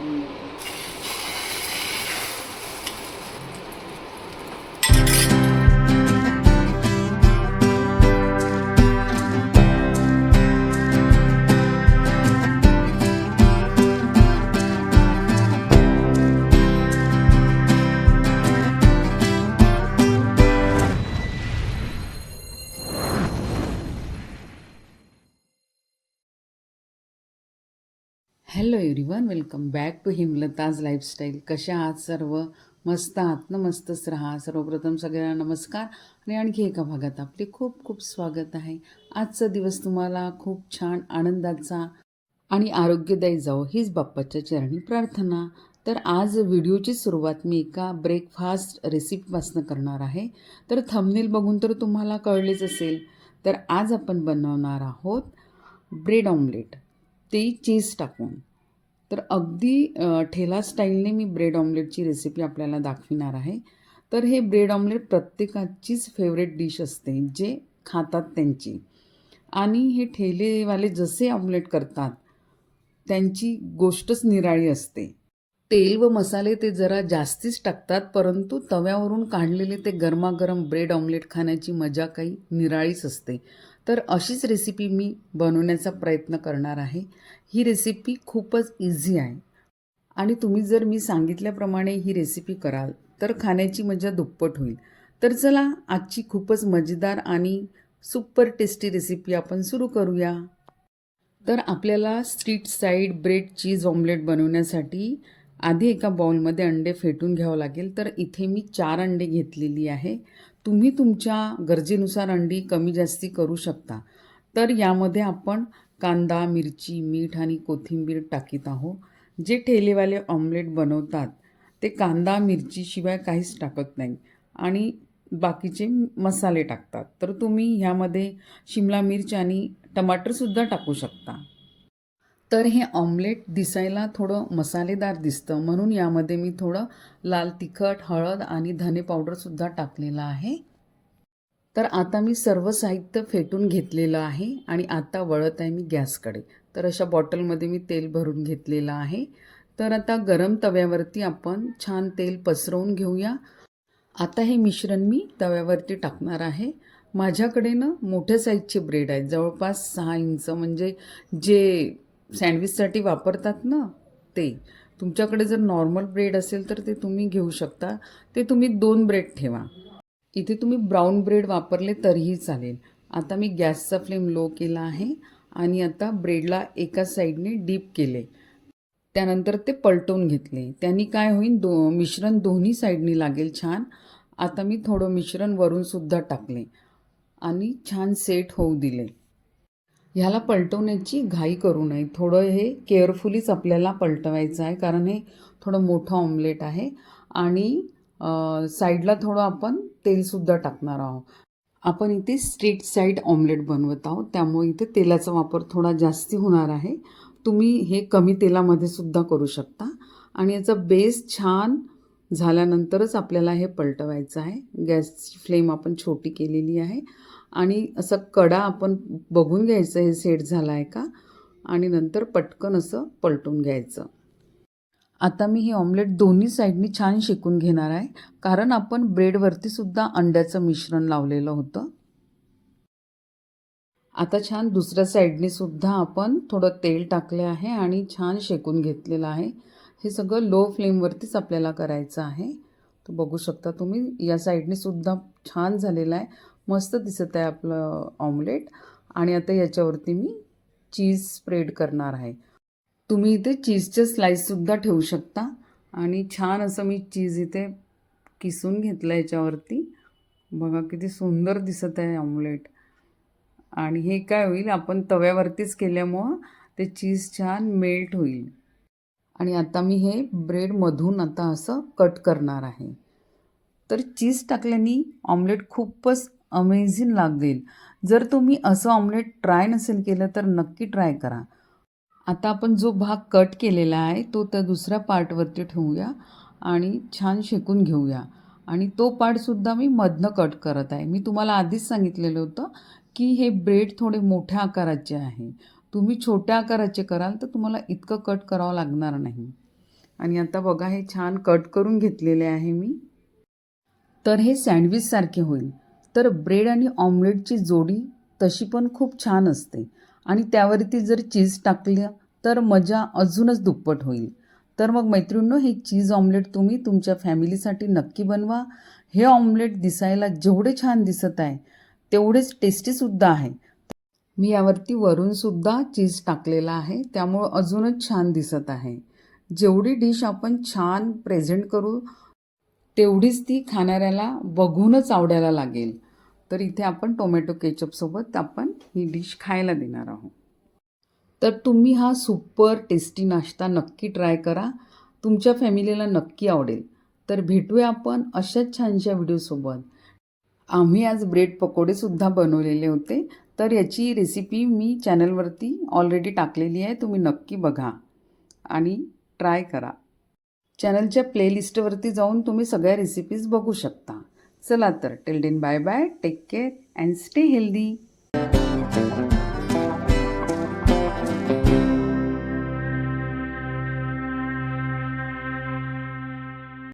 Mm. Hello everyone welcome back to Himlata's lifestyle कशा आहात सर्व? मस्त आहात ना? मस्तच राहा. सर्वप्रथम सगळ्यांना नमस्कार आणि आणखी एका भागात आपले खूप खूप स्वागत आहे. आजचा दिवस तुम्हाला खूप छान आनंदाचा आणि आरोग्यदायी जावं हीच बाप्पाच्या चरणी प्रार्थना. तर आज व्हिडिओची सुरुवात मी एका ब्रेकफास्ट रेसिपीपासून करणार आहे. तर थंबनेल बघून तर तुम्हाला कळलेच असेल. तर आज आपण बनवणार आहोत ब्रेड ऑमलेट ते चीज टाकून. तर अगदी ठेला स्टाईलने मी ब्रेड ऑमलेटची रेसिपी आपल्याला दाखविणार आहे. तर हे ब्रेड ऑमलेट प्रत्येकाचीच फेवरेट डिश असते जे खातात त्यांची. आणि हे ठेलेवाले जसे ऑमलेट करतात त्यांची गोष्टच निराळी असते. तेल व मसाले ते जरा जास्तीच टाकतात परंतु तव्यावरून काढलेले ते गरमागरम ब्रेड ऑमलेट खाण्याची मजा काही निराळीच असते. तर अशीच रेसिपी मी बनवण्याचा प्रयत्न करणार आहे. ही रेसिपी खूपच इझी आहे. आणि तुम्ही जर मी सांगितल्याप्रमाणे ही रेसिपी कराल तर खाण्याची मजा दुप्पट होईल. तर चला आजची खूपच मजेदार आणि सुपर टेस्टी रेसिपी आपण सुरू करूया. तर आपल्याला street side bread cheese omelette बनवण्यासाठी आधी एका बाउलमध्ये अंडे फेटून घ्यावं लागेल. तर इथे मी चार अंडे घेतलेली आहे. तुम्ही तुमच्या गरजेनुसार अंडी कमी जास्ती करू शकता. तर यामध्ये आपण कांदा मिरची मीठ आणि कोथिंबीर टाकीत आहोत. जे ठेलेवाले ऑमलेट बनवतात ते कांदा मिरचीशिवाय काहीच टाकत नाही. आणि बाकीचे मसाले टाकतात. तर तुम्ही ह्यामध्ये शिमला मिरच आणि टमाटरसुद्धा टाकू शकता. तर हे ऑमलेट दिसायला थोडं मसालेदार दिसतं. म्हणून यामध्ये मी थोडं लाल तिखट हळद आणि धने पावडरसुद्धा टाकलेलं आहे. तर आता मी सर्व साहित्य फेटून घेतलेलं आहे आणि आता वळत आहे मी गॅसकडे. तर अशा बॉटलमध्ये मी तेल भरून घेतलेलं आहे. तर आता गरम तव्यावरती आपण छान तेल पसरवून घेऊया. आता हे मिश्रण मी तव्यावरती टाकणार आहे. माझ्याकडे ना मोठ्या साईजचे ब्रेड आहेत. जवळपास सहा इंच म्हणजे जे सँडविचसाठी वापरतात ना ते. तुमच्याकडे जर नॉर्मल ब्रेड असेल तर ते तुम्ही घेऊ शकता. ते तुम्ही दोन ब्रेड ठेवा. इथे तुम्ही ब्राऊन ब्रेड वापरले तरीही चालेल. आता मी गॅसचा फ्लेम लो केला आहे आणि आता ब्रेडला एका साईडने डीप केले. त्यानंतर ते पलटवून घेतले. त्यांनी काय होईल दो मिश्रण दोन्ही साईडनी लागेल छान. आता मी थोडं मिश्रण वरूनसुद्धा टाकले आणि छान सेट होऊ दिले. ह्याला पलटवण्याची घाई करू नये. थोडं हे केअरफुलीच आपल्याला पलटवायचं आहे कारण हे थोडं मोठं ऑमलेट आहे आणि साईडला थोडं आपण तेलसुद्धा टाकणार आहोत. आपण इथे स्ट्रीट साईड ऑमलेट बनवत आहोत त्यामुळे इथे तेलाचा वापर थोडा जास्ती होणार आहे. तुम्ही हे कमी तेलामध्ये सुद्धा करू शकता आणि याचा बेस छान झाल्यानंतरच आपल्याला हे पलटवायचं आहे. गॅसची फ्लेम आपण छोटी केलेली आहे. आणि असं कडा आपण बघून घ्यायचं हे सेट झालं आहे का? आणि नंतर पटकन असं पलटून घ्यायचं. आता मी हे ऑमलेट दोन्ही साईडनी छान शेकून घेणार आहे. कारण आपण ब्रेडवरती सुद्धा अंड्याचं मिश्रण लावलेलं होतं. आता छान दुसऱ्या साईडने सुद्धा आपण थोडं तेल टाकले आहे आणि छान शेकून घेतलेलं आहे. हे सगळं लो फ्लेमवरतीच आपल्याला करायचं आहे. तर बघू शकता तुम्ही या साईडने सुद्धा छान झालेलं आहे. मस्त दिसत आहे आपलं ऑमलेट आणि आता याच्यावरती मी चीज स्प्रेड करणार आहे. तुम्ही इथे चीजचे स्लाईससुद्धा ठेवू शकता. आणि छान असं मी चीज इथे किसून घेतलं याच्यावरती. बघा किती सुंदर दिसत आहे ऑमलेट आणि हे काय होईल आपण तव्यावरतीच केल्यामुळं ते चीज छान मेल्ट होईल. आणि आता मी हे ब्रेडमधून आता असं कट करणार आहे. तर चीज टाकल्याने ऑमलेट खूपच अमेझिंग लागेल जर तुम्ही असं ऑमलेट ट्राय नसेल केलं तर नक्की ट्राय करा. आता आपण जो भाग कट केलेला आहे तो त्या दुसऱ्या पार्टवरती ठेवूया आणि छान शेकून घेऊया. आणि तो पार्टसुद्धा मी मधनं कट करत आहे. मी तुम्हाला आधीच सांगितलेलं होतं की हे ब्रेड थोडे मोठ्या आकाराचे आहे. तुम्ही छोट्या आकाराचे कराल तर तुम्हाला इतकं कट करावं लागणार नाही. आणि आता बघा हे छान कट करून घेतलेले आहे मी. तर हे सँडविचसारखे होईल. तर ब्रेड आणि ऑमलेटची जोडी तशी पण खूप छान असते. आणि त्यावरती जर चीज टाकलं तर मजा अजूनच दुप्पट होईल. तर मग मैत्रिणींनो हे चीज ऑमलेट तुम्ही तुमच्या फॅमिलीसाठी नक्की बनवा. हे ऑमलेट दिसायला जेवढे छान दिसत आहे तेवढेच टेस्टीसुद्धा आहे. मी यावरती वरूनसुद्धा चीज टाकलेला आहे त्यामुळं अजूनच छान दिसत आहे. जेवढी डिश आपण छान प्रेझेंट करू तेवढीच ती खाणाऱ्याला बघूनच आवडायला लागेल. तर इथे आपण टोमॅटो केचपसोबत आपण ही डिश खायला देणार आहोत. तर तुम्ही हा सुपर टेस्टी नाश्ता नक्की ट्राय करा. तुमच्या फॅमिलीला नक्की आवडेल. तर भेटूया आपण अशाच छानशा व्हिडिओसोबत आम्ही आज ब्रेड पकोडेसुद्धा बनवलेले होते. तर याची रेसिपी मी चॅनलवरती ऑलरेडी टाकलेली आहे. तुम्ही नक्की बघा आणि ट्राय करा. चॅनलच्या प्लेलिस्टवरती जाऊन तुम्ही सगळ्या रेसिपीज बघू शकता. चला तर till then bye bye take care and stay healthy